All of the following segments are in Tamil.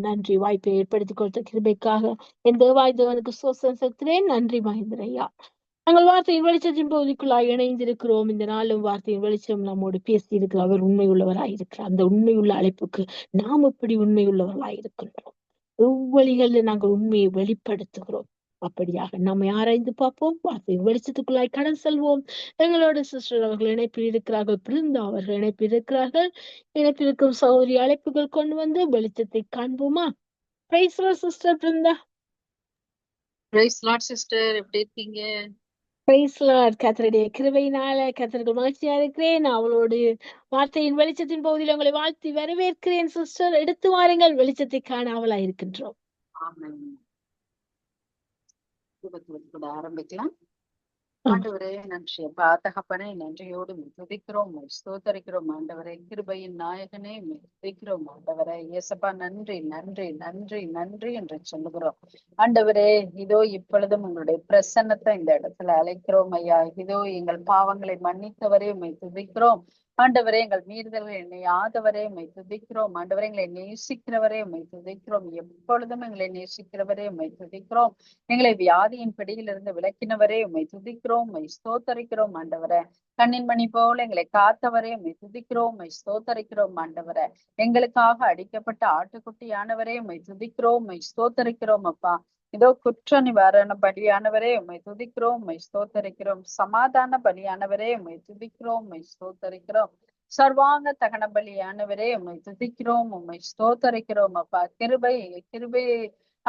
நன்றி. வாய்ப்பை ஏற்படுத்திக் கொடுத்த கிருபைக்காக என் தேவாய் தேவனுக்கு சோசம் செலுத்துகிறேன். நன்றி மகேந்திரையா நாங்கள் வார்த்தையின் வெளிச்சத்தின் பகுதிக்குள்ளாய் இணைந்திருக்கிறோம். இந்த நாளும் வார்த்தையின் வெளிச்சம் நம்மோடு பேசி இருக்கிற அவர் உண்மை இருக்கிறார் அந்த உண்மையுள்ள அழைப்புக்கு நாம் இப்படி உண்மை உள்ளவர்களாய் எவ்வழிகளில் நாங்கள் உண்மையை வெளிப்படுத்துகிறோம். அப்படியாக. நம்மை ஆராய்ந்து பார்ப்போம்? வார்த்தையின் வெளிச்சத்துக்குள்ளாய் கடன் செல்வோம். எங்களோட சிஸ்டர் அவர்கள் இணைப்பில் இருக்கிறார்கள். பிருந்தா அவர்கள் இணைப்பில் இருக்கிறார்கள். இணைப்பில் இருக்கும் சௌரிய அழைப்புகள் கொண்டு வந்து வெளிச்சத்தை காண்போமா? Praise sister Brinda. Praise Lord sister எப்படி இருக்கீங்க? பிரைஸ் லார்ட் கத்தருடைய கிருபையினால கத்தருக்கு மகிழ்ச்சியா இருக்கிறேன். அவளோடு வார்த்தையின் வெளிச்சத்தின் பகுதியில் உங்களை வாழ்த்தி வரவேற்கிறேன் சிஸ்டர் எடுத்து வாருங்கள். வெளிச்சத்தை காண அவளா இருக்கின்றோம் கூட ஆரம்பிக்கலாம். ஆண்டவரே நன்றி அப்பா தகப்பனே நன்றியோடு துதிக்கிறோம் ஸ்தோத்தரிக்கிறோம். ஆண்டவரே கிருபையின் நாயகனே துதிக்கிறோம். ஆண்டவரே இயேசப்பா நன்றி நன்றி நன்றி நன்றி என்று சொல்லுகிறோம். ஆண்டவரே இதோ இப்பொழுதும் உங்களுடைய பிரசன்னத்தை இந்த இடத்துல அழைக்கிறோம் ஐயா. இதோ எங்கள் பாவங்களை மன்னித்தவரே உண்மை துதிக்கிறோம். ஆண்டவரே எங்கள் மீறுதல்கள் என்னை ஆதவரே உண்மை துதிக்கிறோம். ஆண்டவரே எங்களை நேசிக்கிறவரே உண்மை துதிக்கிறோம். எப்பொழுதும் எங்களை நேசிக்கிறவரே உண்மை துதிக்கிறோம். எங்களை வியாதியின் பிடியிலிருந்து விளக்கினவரே உண்மை துதிக்கிறோம். உண்மை ஸ்தோத்தரிக்கிறோம் ஆண்டவரே. கண்ணின் மணி போல எங்களை காத்தவரே உண்மை துதிக்கிறோம். உண்மை ஸ்தோத்தரிக்கிறோம் ஆண்டவரே. எங்களுக்காக அடிக்கப்பட்ட ஆட்டுக்குட்டியானவரே உண்மை துதிக்கிறோம். உண்மை ஸ்தோத்தரிக்கிறோம் அப்பா. இதோ குற்ற நிவாரண பலியானவரே உம்மை துதிக்கிறோம் உம்மை ஸ்தோத்தரிக்கிறோம். சமாதான பலியானவரே உம்மை துதிக்கிறோம் உம்மை ஸ்தோத்தரிக்கிறோம். சர்வாங்க தகன பலியானவரே உம்மை துதிக்கிறோம் உம்மை ஸ்தோத்தரிக்கிறோம். அப்பா கிருபை கிருபை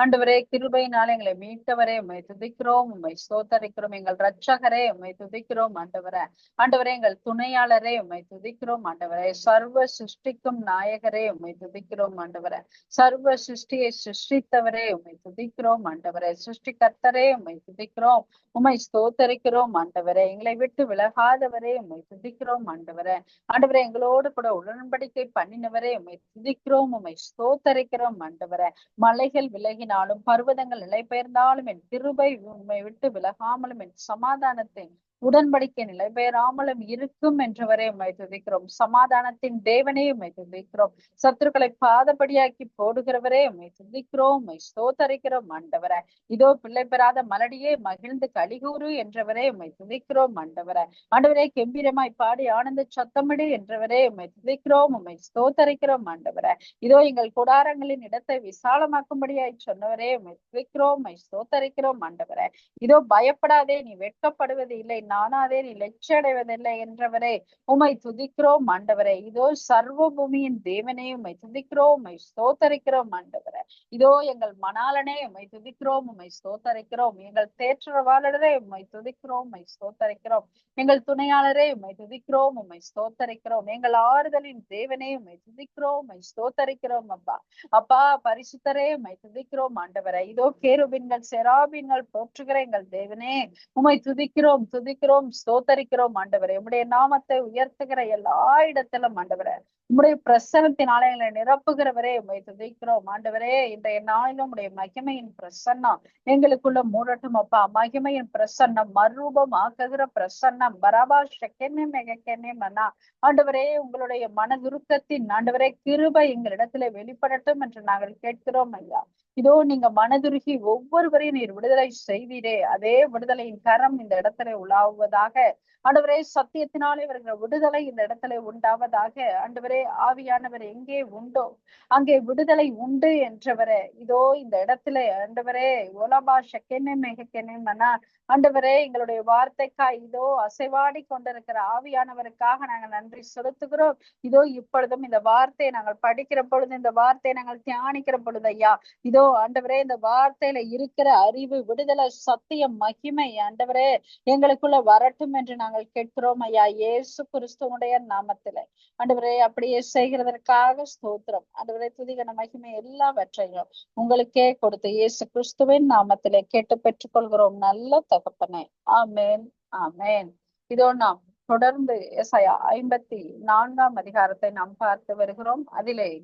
ஆண்டவரே கிருபையினால எங்களை மீட்டவரே உண்மை துதிக்கிறோம் உண்மை ஸ்தோத்தரிக்கிறோம் எங்கள் ரட்சகரே உண்மை துதிக்கிறோம் ஆண்டவரே. ஆண்டவரே எங்கள் துணையாளரே உண்மை துதிக்கிறோம் ஆண்டவரே. சர்வ சிருஷ்டிக்கும் நாயகரே உண்மை துதிக்கிறோம் ஆண்டவரே. சர்வ சிருஷ்டியை சிருஷ்டித்தவரே உண்மை துதிக்கிறோம் ஆண்டவரே. சிருஷ்டிகர்த்தரே உண்மை துதிக்கிறோம் உண்மை ஸ்தோத்தரிக்கிறோம் ஆண்டவரே. எங்களை விட்டு விலகாதவரே உண்மை துதிக்கிறோம் ஆண்டவரே. ஆண்டவரே எங்களோடு கூட உடன்படிக்கை பண்ணினவரே உண்மை துதிக்கிறோம் உண்மை ஸ்தோத்தரிக்கிறோம் ஆண்டவரே. மலைகள் விலகி இறங்கினாலும் பர்வதங்கள் நிலை பெயர்ந்தாலும் என் கிருபை உண்மை விட்டு விலகாமலும் என் சமாதானத்தை உடன்படிக்கை நிலை பெயராமலும் இருக்கும் என்றவரே உம்மை துதிக்கிறோம். சமாதானத்தின் தேவனே உம்மை துதிக்கிறோம். சத்துருக்களை பாதபடியாக்கி போடுகிறவரே உம்மை துதிக்கிறோம். உம்மை ஸ்தோத்தரிக்கிறோம். மண்டவரை இதோ பிள்ளை பெறாத மலடியே மகிழ்ந்து கலிகூறு என்றவரே உண்மை துதிக்கிறோம். மண்டவரை ஆண்டவரே கெம்பீரமாய் பாடி ஆனந்த சத்தமிடு என்றவரே உண்மை துதிக்கிறோம். உண்மை ஸ்தோத்தரிக்கிறோம். ஆண்டவரே இதோ எங்கள் கூடாரங்களின் இடத்தை விசாலமாக்கும்படியாய் சொன்னவரே உண்மை துதிக்கிறோம். உண்மை ஸ்தோத்தரிக்கிறோம். மண்டவரை இதோ பயப்படாதே நீ வெட்கப்படுவது இல்லை. நானாதேன் நீ என்றவரே உமை துதிக்கிறோம் ஆண்டவரே. இதோ சர்வ பூமியின் தேவனே உமை துதிக்கிறோம் உமை ஸ்தோத்தரிக்கிறோம் ஆண்டவரே. இதோ எங்கள் மணாலனே உமை துதிக்கிறோம் உமை ஸ்தோத்தரிக்கிறோம். எங்கள் தேற்றவாளரே உமை துதிக்கிறோம் உமை ஸ்தோத்தரிக்கிறோம். எங்கள் துணையாளரே உமை துதிக்கிறோம் உமை ஸ்தோத்தரிக்கிறோம். எங்கள் ஆறுதலின் தேவனே உமை துதிக்கிறோம் உமை ஸ்தோத்தரிக்கிறோம் அப்பா. அப்பா பரிசுத்தரே உமை துதிக்கிறோம் ஆண்டவரே. இதோ கேருபின்கள் செராபின்கள் போற்றுகிற எங்கள் தேவனே உமை துதிக்கிறோம் துதி துதிக்கிறோம் ஸ்தோத்தரிக்கிறோம் ஆண்டவரே. உம்முடைய நாமத்தை உயர்த்துகிற எல்லா இடத்திலும் ஆண்டவரே. உம்முடைய பிரசனத்தினாலே எங்களை நிரப்புகிறவரே உண்மை துதிக்கிறோம் ஆண்டவரே. இன்றைய நாளிலும் உடைய மகிமையின் பிரசன்னம் எங்களுக்குள்ள மூடட்டும் அப்பா. மகிமையின் பிரசன்னம் மறுரூபம் ஆக்குகிற பிரசன்னம். பராபா ஷெக்கென்னே மெகக்கென்னே மன்னா. ஆண்டவரே உங்களுடைய மனதுருக்கத்தின் ஆண்டவரே கிருபை எங்களிடத்துல வெளிப்படட்டும் என்று நாங்கள் கேட்கிறோம் ஐயா. இதோ நீங்க மனதுருகி ஒவ்வொருவரையும் நீர் விடுதலை செய்வீரே அதே விடுதலையின் கரம் இந்த இடத்துல உலாவுவதாக ஆண்டவரே சத்தியத்தினாலே வருகிற விடுதலை இந்த இடத்துல உண்டாவதாக. ஆண்டவரே ஆவியானவர் எங்கே உண்டோ அங்கே விடுதலை உண்டு என்றவரே. இதோ இந்த இடத்துல ஆண்டவரே ஓலபா ஷக்கென்னே மெகக்கென்னே மனா ஆண்டவரே எங்களுடைய வார்த்தைக்காய் இதோ அசைவாடி கொண்டிருக்கிற ஆவியானவருக்காக நாங்கள் நன்றி செலுத்துகிறோம். இதோ இப்பொழுதும் இந்த வார்த்தையை நாங்கள் படிக்கிற பொழுது இந்த வார்த்தையை நாங்கள் தியானிக்கிற பொழுது ஐயா. இதோ ஆண்டவரே இந்த வார்த்தையில இருக்கிற அறிவு விடுதலை சத்தியம் மகிமை ஆண்டவரே எங்களுக்குள்ள வரட்டும் என்று நாங்கள் கேட்கிறோம் ஐயா இயேசு கிறிஸ்துவனுடைய நாமத்தில. ஆண்டவரே அப்படியே செய்கிறதற்காக ஸ்தோத்திரம். ஆண்டவரே துதிகன மகிமை எல்லாவற்றையும் உங்களுக்கே கொடுத்து இயேசு கிறிஸ்துவின் நாமத்திலே கேட்டு பெற்றுக்கொள்கிறோம். நல்ல தகப்பனே. ஆமேன் ஆமேன். இதோ நாம் தொடர்ந்து எஸ்ஐயா ஐம்பத்தி நான்காம் அதிகாரத்தை நாம் பார்த்து வருகிறோம். அதிலே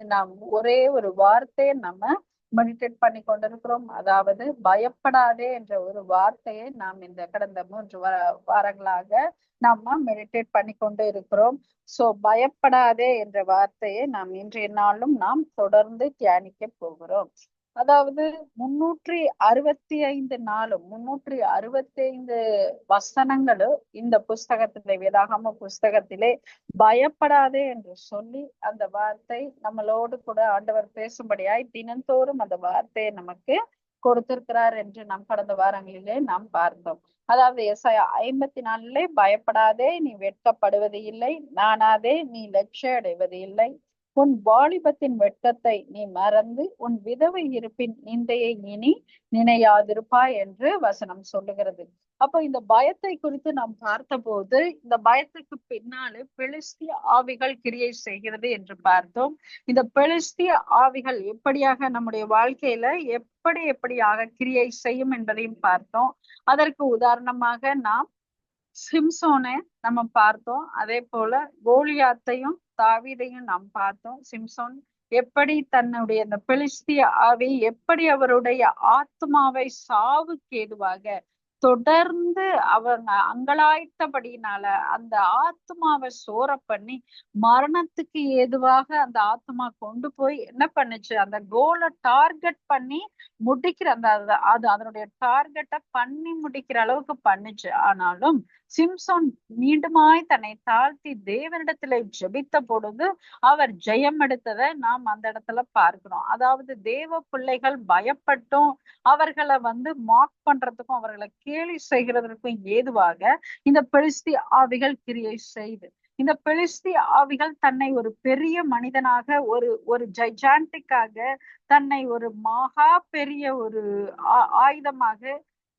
நாம் ஒரே ஒரு வார்த்தையை நம்ம மெடிடேட் பண்ணி கொண்டிருக்கிறோம். அதாவது பயப்படாதே என்ற ஒரு வார்த்தையை நாம் இந்த கடந்த மூன்று வார வாரங்களாக நம்ம மெடிடேட் பண்ணி கொண்டு இருக்கிறோம். சோ பயப்படாதே என்ற வார்த்தையை நாம் இன்றைய நாளும் நாம் தொடர்ந்து தியானிக்க போகிறோம். அதாவது முன்னூற்றி அறுபத்தி ஐந்து நாளும் முன்னூற்றி அறுபத்தி ஐந்து வசனங்களும் இந்த புஸ்தகத்திலே வேதாகம புஸ்தகத்திலே பயப்படாதே என்று சொல்லி அந்த வார்த்தை நம்மளோடு கூட ஆண்டவர் பேசும்படியாய் தினந்தோறும் அந்த வார்த்தையை நமக்கு கொடுத்திருக்கிறார் என்று நாம் கடந்த வாரங்களிலே நாம் பார்த்தோம். அதாவது எஸ்ஐ ஐம்பத்தி நாலுல பயப்படாதே நீ வெட்கப்படுவது இல்லை நானாதே நீ லட்சிய அடைவது இல்லை. உன் வாலிபத்தின் வெட்கத்தை நீ மறந்து உன் விதவை இருப்பின் நிந்தையை இனி நினையாதிருப்பாய் என்று வசனம் சொல்லுகிறது. அப்போ இந்த பயத்தை குறித்து நாம் பார்த்தபோது இந்த பயத்துக்கு பின்னாலே பெலிஸ்திய ஆவிகள் கிரியை செய்கிறது என்று பார்த்தோம். இந்த பெலிஸ்திய ஆவிகள் எப்படியாக நம்முடைய வாழ்க்கையில எப்படி எப்படியாக கிரியை செய்யும் என்பதையும் பார்த்தோம். அதற்கு உதாரணமாக நாம் சிம்சோனை நம்ம பார்த்தோம். அதே போல கோலியாத்தையும் தாவிதையும் நாம் பார்த்தோம். சிம்சோன் எப்படி தன்னுடைய அந்த பெலிஸ்திய ஆவி எப்படி அவருடைய ஆத்மாவை சாவுக்கு ஏதுவாக தொடர்ந்து அவங்க அங்கலாய்த்தபடியினால அந்த ஆத்மாவை சோர பண்ணி மரணத்துக்கு ஏதுவாக அந்த ஆத்மா கொண்டு போய் என்ன பண்ணுச்சு? அந்த கோலை டார்கெட் பண்ணி முடிக்கிற அந்த அது அதனுடைய டார்கெட்டை பண்ணி முடிக்கிற அளவுக்கு பண்ணுச்சு. ஆனாலும் சிம்சோன் மீண்டுமாய் தன்னை தாழ்த்தி தேவனிடத்துல ஜெபித்த பொழுது அவர் ஜெயம் எடுத்ததை நாம் அந்த இடத்துல பார்க்கிறோம். அதாவது தேவ பிள்ளைகள் பயப்பட்டும் அவர்களை வந்து மாக் பண்றதுக்கும் அவர்களை கேலி செய்கிறதற்கும் ஏதுவாக இந்த பெலிஸ்தி ஆவிகள் கிரியை செய்து இந்த பெலிஸ்தி ஆவிகள் தன்னை ஒரு பெரிய மனிதனாக ஒரு ஒரு ஜைஜாண்டிக்காக தன்னை ஒரு மகா பெரிய ஒரு ஆயுதமாக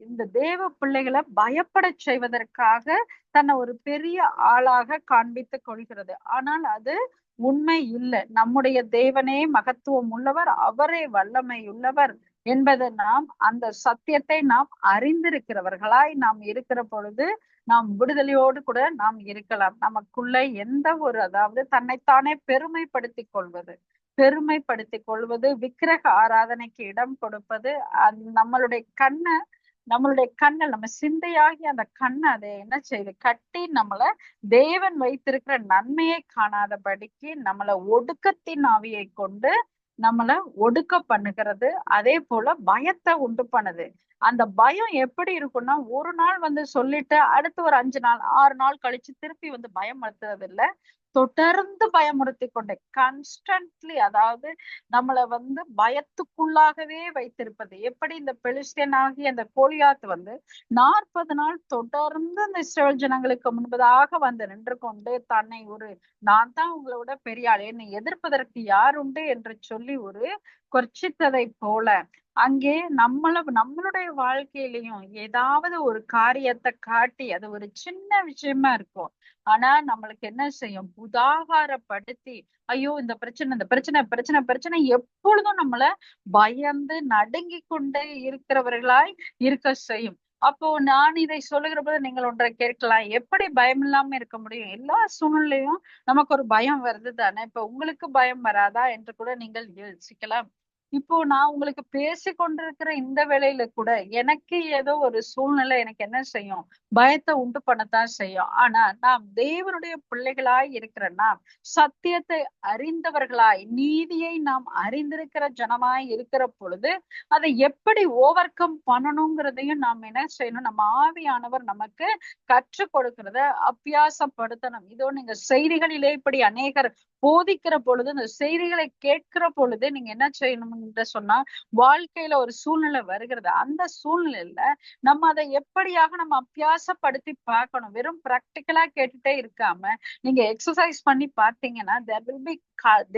இந்த தேவ பிள்ளைகளை பயப்பட செய்வதற்காக தன்னை ஒரு பெரிய ஆளாக காண்பித்துக் கொள்கிறது. ஆனால் அது உண்மை இல்லை. நம்முடைய தேவனே மகத்துவம் உள்ளவர் அவரே வல்லமை உள்ளவர் என்பது நாம் அந்த சத்தியத்தை நாம் அறிந்திருக்கிறவர்களாய் நாம் இருக்கிற பொழுது நாம் விடுதலையோடு கூட நாம் இருக்கலாம். நமக்குள்ள எந்த ஒரு அதாவது தன்னைத்தானே பெருமைப்படுத்திக் கொள்வது பெருமைப்படுத்திக் கொள்வது விக்கிரக ஆராதனைக்கு இடம் கொடுப்பது நம்மளுடைய கண்ணை நம்மளுடைய கண்ணை நம்ம சிந்தையாகி அந்த கண்ணை அதை என்ன செய்யுது கட்டி நம்மள தேவன் வைத்திருக்கிற நன்மையை காணாதபடிக்கு நம்மள ஒடுக்கத்தின் ஆவியை கொண்டு நம்மள ஒடுக்க பண்ணுகிறது. அதே போல பயத்தை உண்டு பண்ணுது. அந்த பயம் எப்படி இருக்கும்னா ஒரு நாள் வந்து சொல்லிட்டு அடுத்து ஒரு அஞ்சு நாள் ஆறு நாள் கழிச்சு திருப்பி வந்து பயமுறுத்துறது இல்ல தொடர்ந்து பயமுறுத்தி கொண்டே கன்ஸ்டன்ட்லி அதாவது நம்மளை வந்து பயத்துக்குள்ளாகவே வைத்திருப்பது. எப்படி இந்த பெலிஸ்டியன் ஆகிய அந்த கோலியாத் வந்து நாற்பது நாள் தொடர்ந்து இந்த இஸ்ரேல் ஜனங்களுக்கு முன்பதாக வந்து நின்று கொண்டு தன்னை ஒரு நான் தான் உங்களோட பெரிய ஆள் என்னை எதிர்ப்பதற்கு யார் உண்டு என்று சொல்லி ஒரு கொர்ச்சித்ததை போல அங்கே நம்மள நம்மளுடைய வாழ்க்கையிலையும் ஏதாவது ஒரு காரியத்தை காட்டி அது ஒரு சின்ன விஷயமா இருக்கும். ஆனா நம்மளுக்கு என்ன செய்யும்? உதாகாரப்படுத்தி ஐயோ இந்த பிரச்சனை இந்த பிரச்சனை பிரச்சனை பிரச்சனை எப்பொழுதும் நம்மள பயந்து நடுங்கி கொண்டே இருக்கிறவர்களாய் இருக்க செய்யும். அப்போ நான் இதை சொல்லுகிற போது நீங்கள் ஒன்றை கேட்கலாம். எப்படி பயம் இல்லாம இருக்க முடியும்? எல்லா சூழ்நிலையும் நமக்கு ஒரு பயம் வருது தானே இப்ப உங்களுக்கு பயம் வராதா? என்று கூட நீங்கள் யோசிக்கலாம். இப்போ நான் உங்களுக்கு பேசி கொண்டிருக்கிற இந்த வேலையில கூட எனக்கு ஏதோ ஒரு சூழ்நிலை எனக்கு என்ன செய்யும்? பயத்தை உண்டு பண்ணத்தான் செய்யும். ஆனா நாம் தேவனுடைய பிள்ளைகளாய் இருக்கிற நாம் சத்தியத்தை அறிந்தவர்களாய் நீதியை நாம் அறிந்திருக்கிற ஜனமாய் இருக்கிற பொழுது அதை எப்படி ஓவர் கம் பண்ணணுங்கிறதையும் நாம் என்ன செய்யணும்? நம்ம ஆவியானவர் நமக்கு கற்றுக் கொடுக்கிறத அபியாசப்படுத்தணும். இதோ நீங்க செய்திகளிலே இப்படி அநேகர் போதிக்கிற பொழுது இந்த செய்திகளை கேட்கிற பொழுது நீங்க என்ன செய்யணும்? என்று சொன்னா வாழ்க்கையில ஒரு சூழ்நிலை வருகிறது. அந்த சூழ்நிலையில நம்ம அதை எப்படியாக நம்ம அபியாசப்படுத்தி பார்க்கணும்? வெறும் ப்ராக்டிக்கலா கேட்டுட்டே இருக்காம நீங்க எக்ஸசைஸ் பண்ணி பார்த்தீங்கன்னா தெர் வில் பி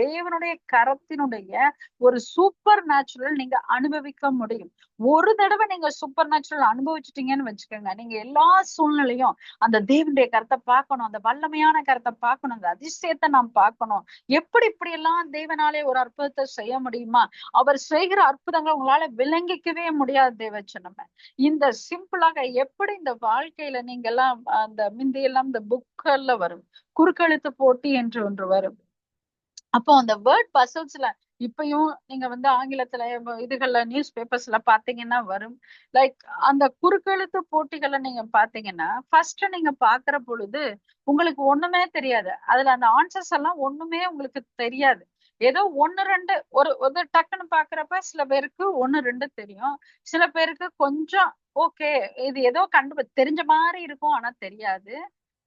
தேவனுடைய கரத்தினுடைய ஒரு சூப்பர் நேச்சுரல் நீங்க அனுபவிக்க முடியும். ஒரு தடவை நீங்க சூப்பர் நேச்சுரல் அனுபவிச்சுட்டீங்கன்னு வச்சுக்கோங்க. நீங்க எல்லா சூழ்நிலையும் அந்த தேவனுடைய கருத்தை பார்க்கணும் அந்த வல்லமையான கருத்தை பார்க்கணும் அந்த அதிசயத்தை நாம் பார்க்கணும். எப்படி இப்படி எல்லாம் தேவனாலே ஒரு அற்புதத்தை செய்ய முடியுமா? அவர் செய்கிற அற்புதங்களை உங்களால விளங்கிக்கவே முடியாது தேவச்சனம. இந்த சிம்பிளாக எப்படி இந்த வாழ்க்கையில நீங்க எல்லாம் அந்த மிந்தியெல்லாம் இந்த புக்கல்ல வரும்? குறுக்கெழுத்து போட்டி என்று ஒன்று வரும். அப்போ அந்த வேர்ட் பசல்ஸ்ல இப்பயும் நீங்க வந்து ஆங்கிலத்துல இதுகள்ல நியூஸ் பேப்பர்ஸ்ல பாத்தீங்கன்னா வரும். லைக் அந்த குறுக்கெழுத்து போட்டிகளை நீங்க பாத்தீங்கன்னா ஃபர்ஸ்ட் நீங்க பாக்குற பொழுது உங்களுக்கு ஒண்ணுமே தெரியாது. அதுல அந்த ஆன்சர்ஸ் எல்லாம் ஒண்ணுமே உங்களுக்கு தெரியாது. ஏதோ ஒன்னு ரெண்டு ஒரு ஒரு டக்குன்னு பாக்குறப்ப சில பேருக்கு ஒன்னு ரெண்டு தெரியும். சில பேருக்கு கொஞ்சம் ஓகே இது ஏதோ கண்டு தெரிஞ்ச மாதிரி இருக்கும் ஆனா தெரியாது.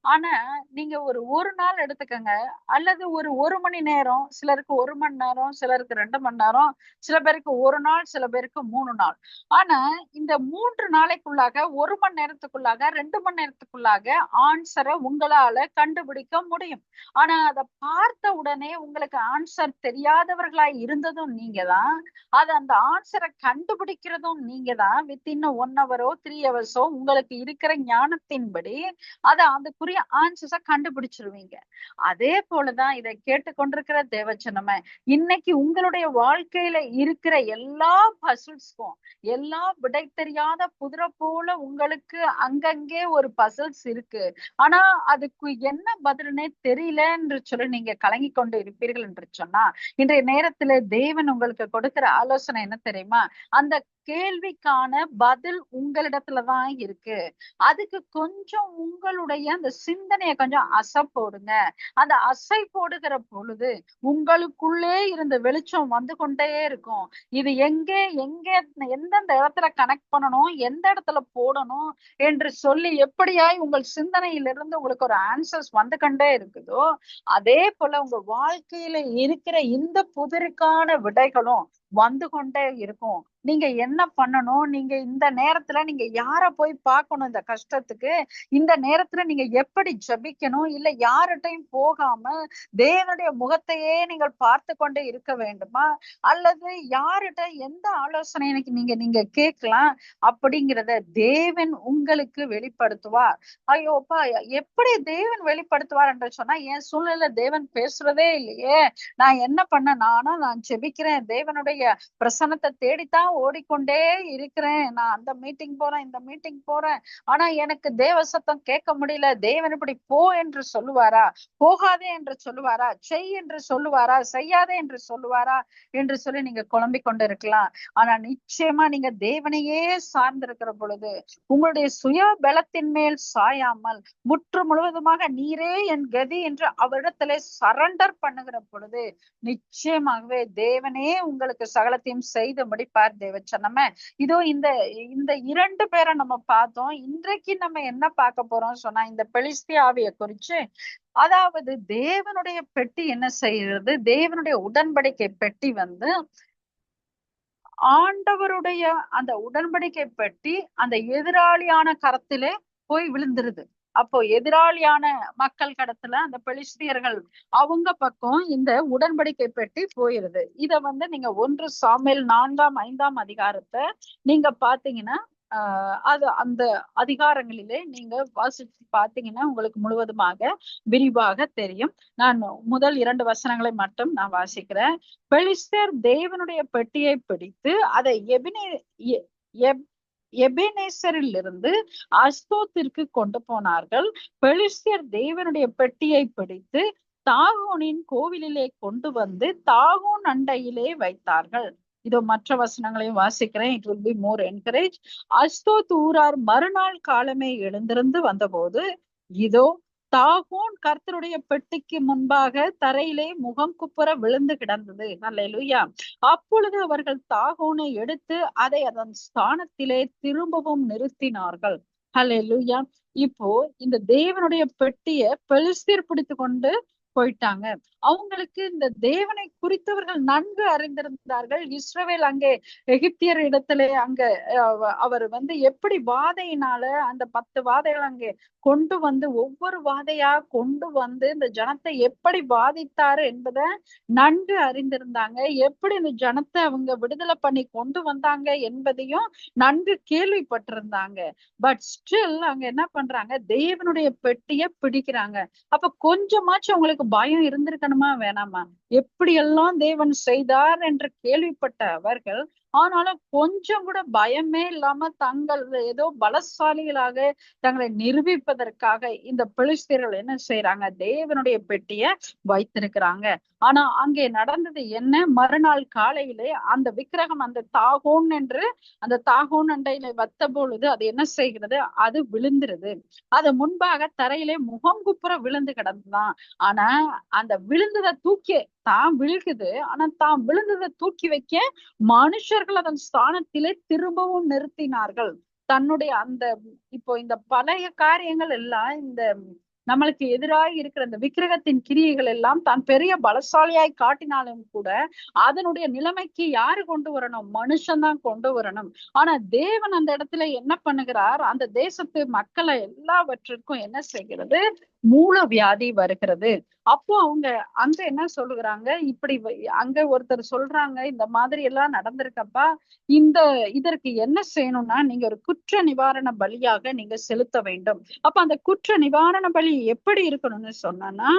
ஆனா நீங்க ஒரு ஒரு நாள் எடுத்துக்கங்க. அல்லது ஒரு ஒரு மணி நேரம் சிலருக்கு ஒரு மணி நேரம் சிலருக்கு ரெண்டு மணி நேரம் சில பேருக்கு ஒரு நாள் சில பேருக்கு மூணு நாள். ஆனா இந்த மூன்று நாளைக்குள்ளாக ஒரு மணி நேரத்துக்குள்ளாக ரெண்டு மணி நேரத்துக்குள்ளாக ஆன்சரை உங்களால கண்டுபிடிக்க முடியும். ஆனா அதை பார்த்த உடனே உங்களுக்கு ஆன்சர் தெரியாதவர்களா இருந்ததும் நீங்க தான். அது அந்த ஆன்சரை கண்டுபிடிக்கிறதும் நீங்க தான். வித்தின் ஒன் ஹவரோ த்ரீ ஹவர்ஸோ உங்களுக்கு இருக்கிற ஞானத்தின்படி அத அதுக்குரிய ஆன்சர்ஸ கண்டுபிடிச்சிருவீங்க. அதே போலதான் இதை கேட்டுக்கொண்டிருக்கிற தேவச்சனமே இன்னைக்கு உங்களுடைய வாழ்க்கையில இருக்கிற எல்லா பசில்ஸ்க்கும் எல்லா விடை தெரியாத புதிரை போல உங்களுக்கு அங்கங்கே ஒரு பசில்ஸ் இருக்கு. ஆனா அதுக்கு என்ன பதில்னே தெரியல என்று சொல்லி நீங்க கலங்கி கொண்டு இருப்பீர்கள் என்று சொன்னா இன்றைய நேரத்துல தேவன் உங்களுக்கு கொடுக்கிற ஆலோசனை என்ன தெரியுமா? அந்த கேள்விக்கான பதில் உங்களிடத்துலதான் இருக்கு. அதுக்கு கொஞ்சம் உங்களுடைய அந்த சிந்தனையை கொஞ்சம் அசை போடுங்க. அந்த அசை போடுகிற பொழுது உங்களுக்குள்ளே இருந்த வெளிச்சம் வந்து கொண்டே இருக்கும். இது எங்கே எங்கே எந்தெந்த இடத்துல கனெக்ட் பண்ணணும் எந்த இடத்துல போடணும் என்று சொல்லி எப்படியாய் உங்கள் சிந்தனையிலிருந்து உங்களுக்கு ஒரு ஆன்சர்ஸ் வந்து கொண்டே இருக்குதோ அதே போல உங்க வாழ்க்கையில இருக்கிற இந்த புதிருக்கான விடைகளும் வந்து கொண்டே இருக்கும். நீங்க என்ன பண்ணணும்? நீங்க இந்த நேரத்துல நீங்க யார போய் பார்க்கணும் இந்த கஷ்டத்துக்கு? இந்த நேரத்துல நீங்க எப்படி ஜபிக்கணும்? இல்ல யார்கிட்டையும் போகாம தேவனுடைய முகத்தையே நீங்கள் பார்த்து கொண்டே இருக்க வேண்டுமா? அல்லது யார்கிட்ட எந்த ஆலோசனை எனக்கு நீங்க நீங்க கேட்கலாம்? அப்படிங்கிறத தேவன் உங்களுக்கு வெளிப்படுத்துவார். ஐயோப்பா எப்படி தேவன் வெளிப்படுத்துவார் என்று சொன்னா என் சூழ்நிலை தேவன் பேசுறதே இல்லையே. நான் என்ன பண்ண? நானா நான் ஜெபிக்கிறேன். தேவனுடைய பிரசன்னத்தை தேடித்தான் ஓடிக்கொண்டே இருக்கிறேன். நான் அந்த மீட்டிங் போறேன் இந்த மீட்டிங் போறேன். ஆனா எனக்கு தேவ சத்தம் கேட்க முடியல. தேவன் இப்படி போ என்று சொல்லுவாரா? போகாதே என்று சொல்லுவாரா? செய் என்று சொல்லுவாரா? செய்யாதே என்று சொல்லுவாரா? என்று சொல்லி நீங்க குழம்பிக் கொண்டு இருக்கலாம் ஆனா நிச்சயமா நீங்க தேவனையே சார்ந்திருக்கிற பொழுது உங்களுடைய சுய பலத்தின் மேல் சாயாமல் முற்று முழுவதுமாக நீரே என் கதி என்று அவரிடத்துல சரண்டர் பண்ணுகிற பொழுது நிச்சயமாகவே தேவனே உங்களுக்கு சகலத்தையும் செய்து முடிப்பார் தேவச்சனமே இதோ இந்த இந்த இரண்டு பேரை நம்ம பார்த்தோம். இன்றைக்கு நம்ம என்ன பார்க்க போறோம் சொன்னா இந்த பெலிஸ்தியாவிய குறிச்சு. அதாவது தேவனுடைய பெட்டி என்ன செய்யறது தேவனுடைய உடன்படிக்கை பெட்டி வந்து ஆண்டவருடைய அந்த உடன்படிக்கை பெட்டி அந்த எதிராளியான கரத்திலே போய் விழுந்துருது. அப்போ எதிராளியான மக்கள் கடத்துல அந்த பெலிஸ்தியர்கள் அவங்க பக்கம் இந்த உடன்படிக்கை பெட்டி போயிருது. இத வந்து நீங்க ஒன்று சாமியல் நான்காம் ஐந்தாம் அதிகாரத்தை நீங்க பாத்தீங்கன்னா அது அந்த அதிகாரங்களிலே நீங்க வாசிச்சு பாத்தீங்கன்னா உங்களுக்கு முழுவதுமாக விரிவாக தெரியும். நான் முதல் இரண்டு வசனங்களை மட்டும் நான் வாசிக்கிறேன். பெலிஸ்தர் தேவனுடைய பெட்டியை பிடித்து அதை எபினே எ- எப்- எபேனேசரில் இருந்து அஸ்தோத்திற்கு கொண்டு போனார்கள். பெலிஸ்தியர் தேவனுடைய பெட்டியை பிடித்து தாகோனின் கோவிலிலே கொண்டு வந்து தாகோன் அண்டையிலே வைத்தார்கள். இதோ மற்ற வசனங்களையும் வாசிக்கிறேன். It will be more encourage Ashdod ஊரார் மறுநாள் காலமே எழுந்திருந்து வந்தபோது இதோ தாகோன் கர்த்தருடைய பெட்டிக்கு முன்பாக தரையிலே முகம் குப்புற விழுந்து கிடந்தது. அல்லேலூயா. அப்பொழுது அவர்கள் தாகோனை எடுத்து அதை அதன் ஸ்தானத்திலே திரும்பவும் நிறுத்தினார்கள். அல்லேலூயா. இப்போ இந்த தேவனுடைய பெட்டிய பெலிஸ்தீர் பிடித்து கொண்டு போயிட்டாங்க. அவங்களுக்கு இந்த தேவனை குறித்தவர்கள் நன்கு அறிந்திருந்தார்கள். இஸ்ரவேல் அங்கே எகிப்தியர் இடத்துல அங்க அவர் வந்து எப்படி வாதையினால அந்த பத்து வாதைகள் அங்கே கொண்டு வந்து ஒவ்வொரு வாதையா கொண்டு வந்து இந்த ஜனத்தை எப்படி பாதித்தாரு என்பதை நன்கு அறிந்திருந்தாங்க. எப்படி இந்த ஜனத்தை அவங்க விடுதலை பண்ணி கொண்டு வந்தாங்க என்பதையும் நன்கு கேள்விப்பட்டிருந்தாங்க. பட் ஸ்டில் அங்க என்ன பண்றாங்க? தேவனுடைய பெட்டிய பிடிக்கிறாங்க. அப்ப கொஞ்சமாச்சும் அவங்களுக்கு உங்களுக்கு பயம் இருந்திருக்கணுமா? வேணாமா? எப்படியெல்லாம் தேவன் செய்தார் என்று கேள்விப்பட்ட அவர்கள் ஆனாலும் கொஞ்சம் கூட பயமே இல்லாம தங்கள் ஏதோ பலசாலிகளாக தங்களை நிரூபிப்பதற்காக இந்த பெலிஸ்தீர்கள் என்ன செய்யறாங்க தேவனுடைய பெட்டிய வைத்திருக்கிறாங்க. ஆனா அங்கே நடந்தது என்ன? மறுநாள் காலையிலே அந்த விக்கிரகம் அந்த தாகோன் என்று அந்த தாகோன் அண்டையில வத்த பொழுது அது என்ன செய்கிறது? அது விழுந்துருது. அது முன்பாக தரையிலே முகம் குப்புற விழுந்து கிடந்துதான் ஆனா அந்த விழுந்ததை தூக்கி தான் விழுகுது. ஆனா தான் விழுந்ததை தூக்கி வைக்க மனுஷர்கள் அதன் ஸ்தானத்திலே திரும்பவும் நிறுத்தினார்கள். தன்னுடைய அந்த இப்போ இந்த பழைய காரியங்கள் எல்லாம் இந்த நம்மளுக்கு எதிராக இருக்கிற அந்த விக்கிரகத்தின் கிரியைகள் எல்லாம் தான் பெரிய பலசாலியாய் காட்டினாலும் கூட அதனுடைய நிலைமைக்கு யாரு கொண்டு வரணும்? மனுஷன் தான் கொண்டு வரணும். ஆனா தேவன் அந்த இடத்துல என்ன பண்ணுகிறார்? அந்த தேசத்து மக்களை எல்லாவற்றிற்கும் என்ன செய்கிறது? மூல வியாதி வருகிறது. அப்போ அவங்க அங்க என்ன சொல்லுகிறாங்க? இப்படி அங்க ஒருத்தர் சொல்றாங்க இந்த மாதிரி எல்லாம் நடந்திருக்கப்பா இந்த இதற்கு என்ன செய்யணும்னா நீங்க ஒரு குற்ற நிவாரண பலியாக நீங்க செலுத்த வேண்டும். அப்ப அந்த குற்ற நிவாரண பலி எப்படி இருக்கணும்னு சொன்னா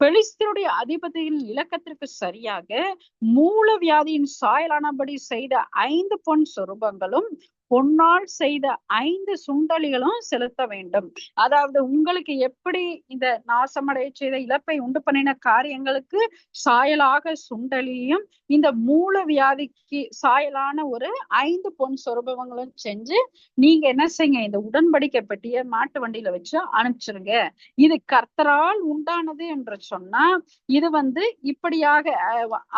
பெலிஸ்தருடைய அதிபதியின் இலக்கத்திற்கு சரியாக மூல வியாதியின் சாயலானபடி செய்த ஐந்து பொன் சொரூபங்களும் பொன்னால் செய்த ஐந்து சுண்டலிகளும் செலுத்த வேண்டும். அதாவது உங்களுக்கு எப்படி இந்த நாசமடைய செய்த இழப்பை உண்டு பண்ணின காரியங்களுக்கு சாயலாக சுண்டலியும் இந்த மூல வியாதிக்கு சாயலான ஒரு ஐந்து பொன் சொரூபங்களும் செஞ்சு நீங்க என்ன செய்யுங்க இந்த உடன்படிக்கை பெட்டிய மாட்டு வண்டியில வச்சு அனுப்பிச்சிருங்க. இது கர்த்தரால் உண்டானது என்று சொன்னா இது வந்து இப்படியாக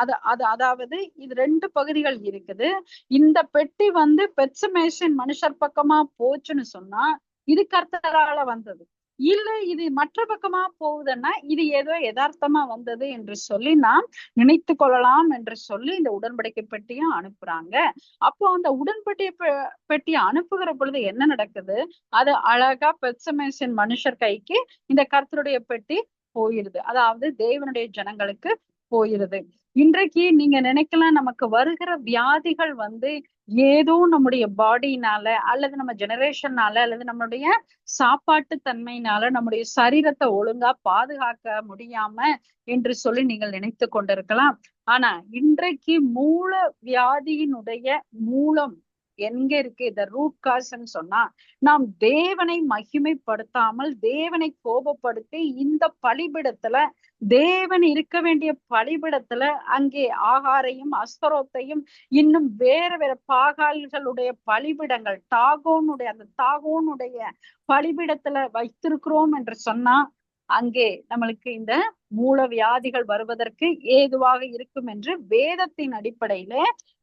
அது அது அதாவது இது ரெண்டு பகுதிகள் இருக்குது. இந்த பெட்டி வந்து பெட்சமே மேஷன் மனுஷர் பக்கமா போச்சுன்னு சொன்னா இது கர்த்தரால வந்தது. இல்ல இது மற்ற பக்கமா போகுதுன்னா இது ஏதோ யதார்த்தமா வந்தது என்று சொல்லி நாம் நினைத்து கொள்ளலாம் என்று சொல்லி இந்த உடன்படிக்கை பெட்டியும் அனுப்புறாங்க. அப்போ அந்த உடன்படிக்கை பெட்டியை அனுப்புகிற பொழுது என்ன நடக்குது? அது அழகா பெட்சமேசன் மனுஷர் கைக்கு இந்த கர்த்தருடைய பெட்டி போயிருது. அதாவது தேவனுடைய ஜனங்களுக்கு போயிருது. இன்றைக்கு நீங்க நினைக்கலாம் நமக்கு வருகிற வியாதிகள் வந்து ஏதோ நம்முடைய பாடினால அல்லது நம்ம ஜெனரேஷன்னால அல்லது நம்மளுடைய சாப்பாட்டு தன்மையினால நம்முடைய சரீரத்தை ஒழுங்கா பாதுகாக்க முடியாம என்று சொல்லி நீங்கள் நினைத்து கொண்டிருக்கலாம். ஆனா இன்றைக்கு மூல வியாதியினுடைய மூலம் எங்க இருக்கு? இந்த ரூட் காஸ்ன்னு சொன்னா நாம் தேவனை மகிமைப்படுத்தாமல் தேவனை கோபப்படுத்தி இந்த பலிபிடத்துல தேவன் இருக்க வேண்டிய பலிபிடத்துல அங்கே ஆகாரையும் அஸ்தரோத்தையும் இன்னும் வேற வேற பாகால்களுடைய பலிபிடங்கள் தாகோனுடைய அந்த தாகோனுடைய பலிபிடத்துல வைத்திருக்கிறோம் என்று சொன்னா அங்கே நம்மளுக்கு இந்த மூல வியாதிகள் வருவதற்கு ஏதுவாக இருக்கும் என்று வேதத்தின் அடிப்படையில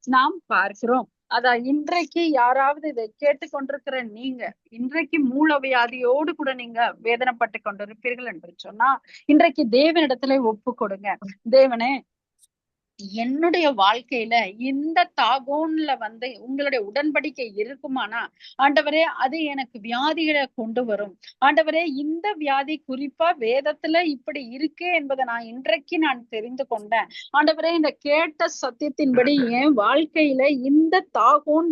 நாம் பார்க்கிறோம். அதான் இன்றைக்கு யாராவது இதை கேட்டுக்கொண்டிருக்கிற நீங்க இன்றைக்கு மூல வியாதியோடு கூட நீங்க வேதனைப்பட்டு கொண்டிருப்பீர்கள் என்று சொன்னா இன்றைக்கு தேவனிடத்துல ஒப்பு கொடுங்க. தேவனே என்னுடைய வாழ்க்கையில இந்த தாகோன்ல வந்து உங்களுடைய உடன்படிக்கை இருக்குமானா? ஆண்டவரே அது எனக்கு வியாதிகளை கொண்டு வரும். ஆண்டவரே இந்த வியாதி குறிப்பா வேதத்துல இப்படி இருக்கு என்பதை நான் இன்றைக்கு நான் தெரிந்து கொண்டேன். ஆண்டவரே இந்த கேட்ட சத்தியத்தின்படி என் வாழ்க்கையில இந்த தாகோன்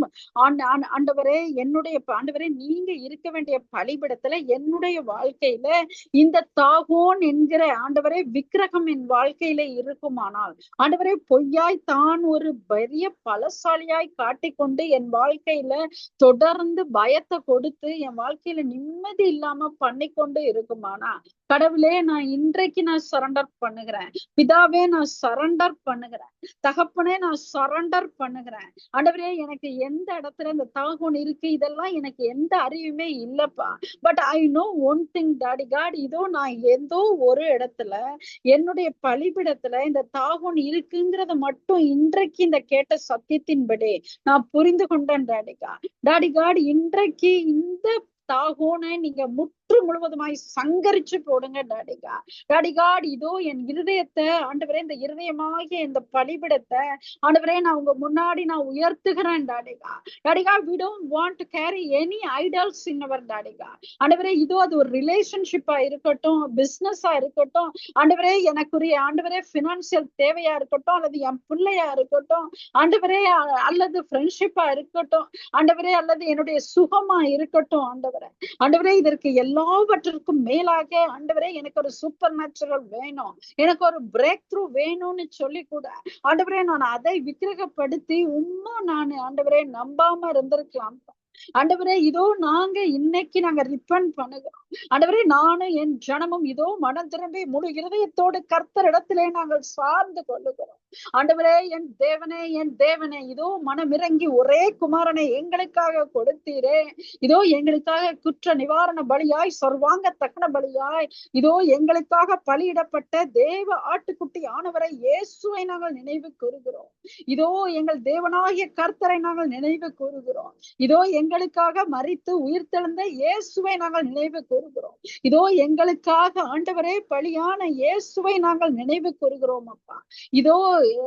ஆண்டவரே என்னுடைய ஆண்டவரே நீங்க இருக்க வேண்டிய பலிபிடத்துல என்னுடைய வாழ்க்கையில இந்த தாகோன் என்கிற ஆண்டவரே விக்கிரகம் என் வாழ்க்கையில இருக்குமானால் ஆண்டவரே பொய்யாய் தான் ஒரு பெரிய பலசாலியாய் காட்டிக்கொண்டு என் வாழ்க்கையில தொடர்ந்து பயத்தை கொடுத்து என் வாழ்க்கையில நிம்மதி இல்லாம பண்ணிக்கொண்டு இருக்குமானா? கடவுளே நான் இன்றைக்கு நான் சரண்டர் பண்ணுகிறேன். பிதாவே நான் சரண்டர் பண்ணுகிறேன். தகப்பனே நான் சரண்டர் பண்ணுகிறேன். ஆண்டவரே எனக்கு எந்த இடத்துல இந்த தாகோன் இருக்கு? இதெல்லாம் எனக்கு எந்த அறிவுமே இல்லப்பா. But I know one thing daddy God இதோ நான் ஏதோ ஒரு இடத்துல என்னுடைய பலிபிடத்துல இந்த தாகோன் இருக்குங்கிறத மட்டும் இன்றைக்கு இந்த கேட்ட சத்தியத்தின்படி நான் புரிந்து கொண்டேன் டாடிகா டாடி காட் இன்றைக்கு இந்த தாகோன்னு நீங்க முற்று முழுவதுமாய் சங்கரிச்சு போடுங்க டாடிகா. டாடிகாட் இதோ என் இருதயத்தை ஆண்டவரே இந்த இருதயமாகிய இந்த பலிபிடத்தை ஆண்டவரே நான் உங்க முன்னாடி நான் உயர்த்துகிறேன் டாடிகா. டாடிகா we don't want to carry any idols in our டாடிகா. ஆண்டவரே இதோ அது ஒரு ரிலேஷன்ஷிப்பா இருக்கட்டும் பிசினஸா இருக்கட்டும். ஆண்டவரே எனக்குரிய ஆண்டவரே பினான்சியல் தேவையா இருக்கட்டும் அல்லது என் பிள்ளையா இருக்கட்டும். ஆண்டவரே அல்லது ஃப்ரெண்ட்ஷிப்பா இருக்கட்டும். ஆண்டவரே அல்லது என்னுடைய சுகமா இருக்கட்டும் ஆண்டவர். ஆண்டவரே. இதற்கு எல்லாவற்றிற்கும் மேலாக ஆண்டவரே எனக்கு ஒரு சூப்பர் நேச்சுரல் வேணும். எனக்கு ஒரு பிரேக் த்ரூ வேணும்னு சொல்லி கூட. ஆண்டவரே நான் அதை விக்கிரகப்படுத்தி உண்மை நான் ஆண்டவரே நம்பாம இருந்திருக்கலாம். ஆண்டவரே இதோ நாங்க இன்னைக்கு நாங்க ரிப்பன் பண்ணுகிறோம். ஆண்டவரே நானும் என் ஜனமும் இதோ மனம் திரும்பி முழு இருதயத்தோடு கர்த்தர் இடத்திலே நாங்கள் சார்ந்து கொள்ளுகிறோம். ஆண்டவரே என் தேவனே என் தேவனே இதோ மனமிறங்கி ஒரே குமாரனை எங்களுக்காக கொடுத்தீரே. இதோ எங்களுக்காக குற்ற நிவாரண பலியாய் சர்வாங்க தக்கன பலியாய் இதோ எங்களுக்காக பலியிடப்பட்ட தேவ ஆட்டுக்குட்டி ஆனவரை இயேசுவை நாங்கள் நினைவு கூறுகிறோம். இதோ எங்கள் தேவனாகிய கர்த்தரை நாங்கள் நினைவு கூறுகிறோம். இதோ எங்களுக்காக மறித்து உயிர்த்தெழுந்த இயேசுவை நாங்கள் நினைவு கூறுகிறோம். இதோ எங்களுக்காக ஆண்டவரே பலியான இயேசுவை நாங்கள் நினைவு கூறுகிறோம் அப்பா. இதோ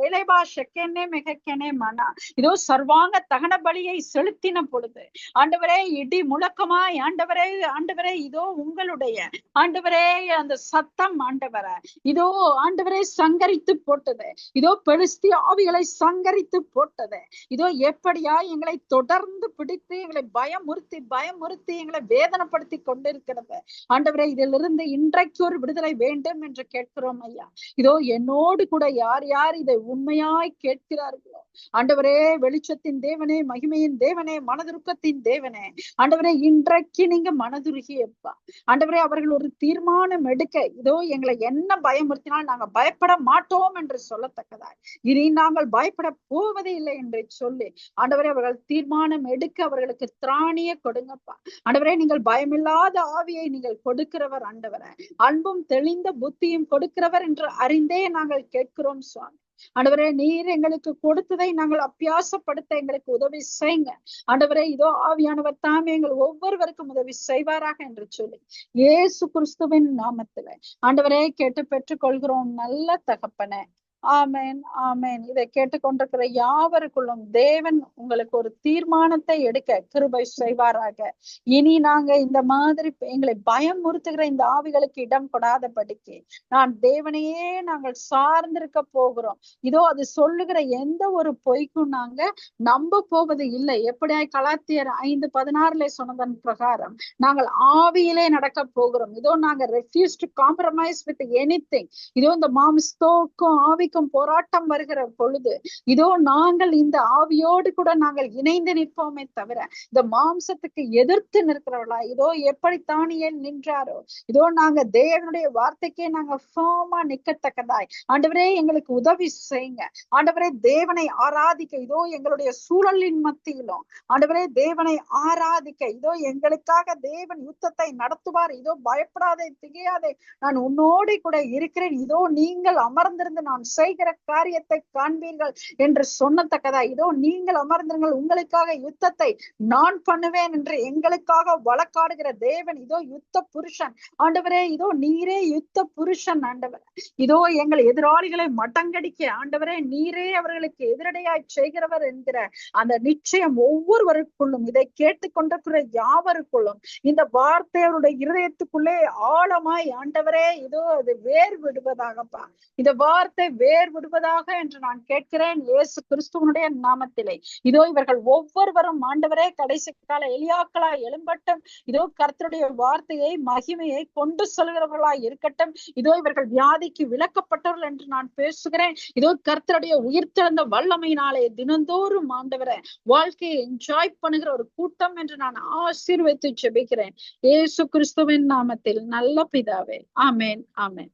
ஏழைபா செக்கனே மிகக்கனே மனா. இதோ சர்வாங்க தகன பலியை செலுத்தின பொழுது ஆண்டவரே இடி முழக்கமாய் ஆண்டவரே ஆண்டவரே இதோ உங்களுடைய ஆண்டவரே அந்த சத்தம் ஆண்டவரே. இதோ ஆண்டவரே சங்கரித்து போட்டது. இதோ பெருஸ்தி ஆவிகளை சங்கரித்து போட்டது. இதோ எப்படியா எங்களை தொடர்ந்து பிடித்து எங்களை பயமுறுத்தி பயமுறுத்தி எங்களை வேதனைப்படுத்தி கொண்டிருக்கிறத ஆண்டவரே இதிலிருந்து இன்றைக்கு ஒரு விடுதலை வேண்டும் என்று கேட்கிறோம் ஐயா. இதோ என்னோடு கூட யார் யார் இதை உண்மையாய் கேட்கிறார்களோ. ஆண்டவரே வெளிச்சத்தின் தேவனே மகிமையின் தேவனே மனதுருக்கத்தின் தேவனே. ஆண்டவரே இன்றைக்கு நீங்க மனதுருகியப்பா. ஆண்டவரே அவர்கள் ஒரு தீர்மானம் எடுக்க இதோ எங்களை என்ன பயமுறுத்தினால் நாங்க பயப்பட மாட்டோம் என்று சொல்லத்தக்கதாய். இனி நாங்கள் பயப்பட போவதே இல்லை என்று சொல்லி ஆண்டவரே அவர்கள் தீர்மானம் எடுக்க அவர்களுக்கு திராணிய கொடுங்கப்பா. ஆண்டவரே நீங்கள் பயமில்லாத ஆவியை நீங்கள் கொடுக்கிறவர் ஆண்டவரே. அன்பும் தெளிந்த புத்தியும் கொடுக்கிறவர் என்று அறிந்தே நாங்கள் கேட்கிறோம் சுவாமி. ஆண்டவரே நீர் எங்களுக்கு கொடுத்ததை நாங்கள் அப்பியாசப்படுத்த எங்களுக்கு உதவி செய்யுங்க. ஆண்டவரே இதோ ஆவியானவர் தாமே எங்கள் ஒவ்வொருவருக்கும் உதவி செய்வாராக என்று சொல்லி. இயேசு கிறிஸ்துவின் நாமத்துல. ஆண்டவரே கேட்டு பெற்றுக் கொள்கிறோம் நல்ல தகப்பனை. ஆமேன் ஆமேன். இதை கேட்டுக்கொண்டிருக்கிற யாவருக்குள்ளும் தேவன் உங்களுக்கு ஒரு தீர்மானத்தை எடுக்க கிருபை செய்வாராக. இனி நாங்க இந்த மாதிரி எங்களை பயமுறுத்துகிற இந்த ஆவிகளுக்கு இடம் கொடாதபடிக்கு நான் தேவனையே நாங்கள் சார்ந்திருக்க போகிறோம். இதோ அது சொல்லுகிற எந்த ஒரு பொய்க்கும் நாங்க நம்ப போவது இல்லை. எப்படியாய் கலாத்தியர் ஐந்து பதினாறுல சொன்னதன் பிரகாரம் நாங்கள் ஆவியிலே நடக்க போகிறோம். இதோ நாங்க refuse to compromise with any இதோ இந்த மாமிஸ்தோக்கும் ஆவிக்கும் போராட்டம் வருகிற பொழுது இதோ நாங்கள் இந்த ஆவியோடு கூட நாங்கள் இணைந்து நிற்போமே தவிர இந்த மாம்சத்துக்கு எதிர்த்து நிற்கிறவளா இதோ எப்படி தானியே நின்றாரோ இதோ நாங்க தேவனுடைய வார்த்தைக்கே நாங்க ஃபார்மா நிக்கத்தக்கதாய் ஆண்டவரே எங்களுக்கு உதவி செய்யுங்க. ஆண்டவரே தேவனை ஆராதிக்க இதோ எங்களுடைய சூழலின் மத்தியிலும் ஆண்டவரே தேவனை ஆராதிக்க இதோ எங்களுக்காக தேவன் யுத்தத்தை நடத்துவார். இதோ பயப்படாதே திகையாதே நான் உன்னோடு கூட இருக்கிறேன். இதோ நீங்கள் அமர்ந்திருந்து நான் செய்கிற காரியத்தை காண்பீர்கள் என்று சொன்னத்தக்கதா? இதோ நீங்கள் அமர்ந்திருங்கள். உங்களுக்காக யுத்தத்தை நான் பண்ணுவேன் என்று எங்களுக்காக வழக்காடுகிற தேவன் இதோ யுத்த புருஷன். ஆண்டவரே இதோ நீரே யுத்த புருஷன் ஆண்டவர். இதோ எங்கள் எதிராளிகளை மட்டங்கடிக்க ஆண்டவரே நீரே அவர்களுக்கு எதிரடையாய் செய்கிறவர் என்கிற அந்த நிச்சயம் ஒவ்வொருவருக்குள்ளும் இதை கேட்டுக்கொண்டிருக்கிற யாவருக்குள்ளும் இந்த வார்த்தை அவருடைய இருதயத்துக்குள்ளே ஆழமாய் ஆண்டவரே இதோ அது வேர் விடுவதாகப்பா இந்த வார்த்தை வேர் விடுவதாக என்று நான் கேட்கிறேன் இயேசு கிறிஸ்துவனுடைய நாமத்திலே. இதோ இவர்கள் ஒவ்வொருவரும் ஆண்டவரே கடைசி கால எலியாக்களாய் எழும்பட்டும். இதோ கர்த்தருடைய வார்த்தையை மகிமையை கொண்டு செல்கிறவர்களாய் இருக்கட்டும். இதோ இவர்கள் வியாதிக்கு விளக்கப்பட்டவர்கள் என்று நான் பேசுகிறேன். இதோ கர்த்தருடைய உயிர்த்தெழுந்த வல்லமையினாலே தினந்தோறும் ஆண்டவரை வாழ்க்கையை என்ஜாய் பண்ணுகிற ஒரு கூட்டம் என்று நான் ஆசீர்வதித்து ஜெபிக்கிறேன். இயேசு கிறிஸ்துவின் நாமத்தில் நல்ல பிதாவே. ஆமேன் ஆமேன்.